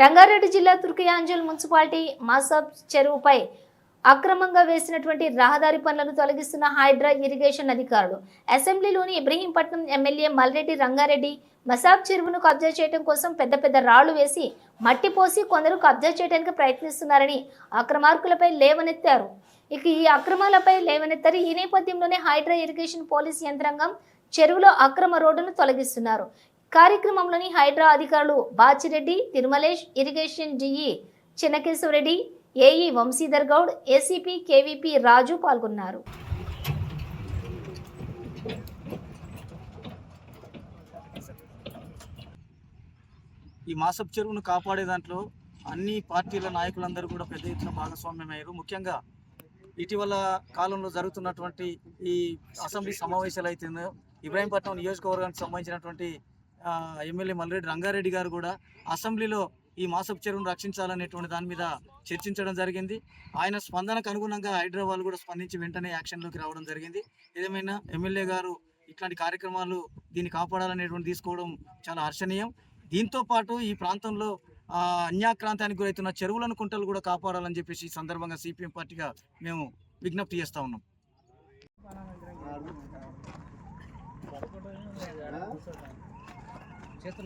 రంగారెడ్డి జిల్లా తుర్కయాంజల్ మున్సిపాలిటీ మాసబ్ చెరువుపై అక్రమంగా వేసినటువంటి రహదారి పనులను తొలగిస్తున్న హైడ్రా ఇరిగేషన్ అధికారులు. అసెంబ్లీలోని ఇబ్రహీంపట్నం ఎమ్మెల్యే మల్రెడ్డి రంగారెడ్డి మసాబ్ చెరువును కబ్జా చేయడం కోసం పెద్ద పెద్ద రాళ్ళు వేసి మట్టి పోసి కొందరు కబ్జా చేయడానికి ప్రయత్నిస్తున్నారని అక్రమార్కులపై లేవనెత్తారు. ఇక ఈ అక్రమాలపై లేవనెత్తారు. ఈ నేపథ్యంలోనే హైడ్రా ఇరిగేషన్ పోలీస్ యంత్రాంగం చెరువులో అక్రమ రోడ్డును తొలగిస్తున్నారు. కార్యక్రమంలోని హైడ్రా అధికారులు Bachireddy Tirumalesh irrigation DE Chinnakeshwarareddy AE Vamshidhar Goud ACP KVP Raju పాల్గొన్నారు. ఈ మాసప్ చెరువును కాపాడే దాంట్లో అన్ని పార్టీల నాయకులందరూ కూడా పెద్ద ఎత్తున భాగస్వామ్యమయ్యారు. ముఖ్యంగా ఇటీవల కాలంలో జరుగుతున్నటువంటి ఈ అసెంబ్లీ సమావేశాలు అయితే ఇబ్రాహీంపట్నం నియోజకవర్గానికి సంబంధించినటువంటి ఎమ్మెల్యే మల్రెడ్డి రంగారెడ్డి గారు కూడా అసెంబ్లీలో ఈ మాసపు చెరువును రక్షించాలనేటువంటి దాని మీద చర్చించడం జరిగింది. ఆయన స్పందనకు అనుగుణంగా హైదరాబాద్ కూడా స్పందించి వెంటనే యాక్షన్లోకి రావడం జరిగింది. ఏదేమైనా ఎమ్మెల్యే గారు ఇట్లాంటి కార్యక్రమాలు దీన్ని కాపాడాలనేటువంటి తీసుకోవడం చాలా హర్షణీయం. దీంతో పాటు ఈ ప్రాంతంలో అన్యాక్రాంతానికి గురవుతున్న చెరువులను కుంటలు కూడా కాపాడాలని చెప్పేసి ఈ సందర్భంగా సిపిఎం పార్టీగా మేము విజ్ఞప్తి చేస్తూ ఉన్నాం. చెప్పు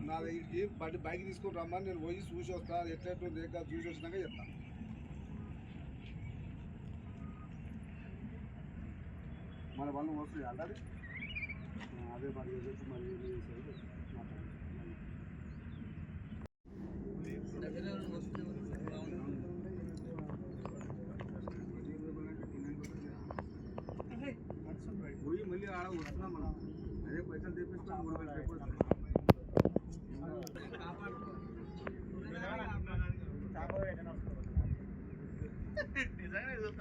నా దగ్గరికి బండి బైక్ తీసుకొని రమ్మని నేను పోయి చూసి వస్తాను ఎట్లెట్లు లేక చూసి వచ్చినాక చెప్తాను మన వాళ్ళు వస్తుంది అంటే పోయి మళ్ళీ ఆడ వస్తున్నాం మనం అదే పైసలు తెప్పించుకొని మూడు వేల రూపాయలు చూసావా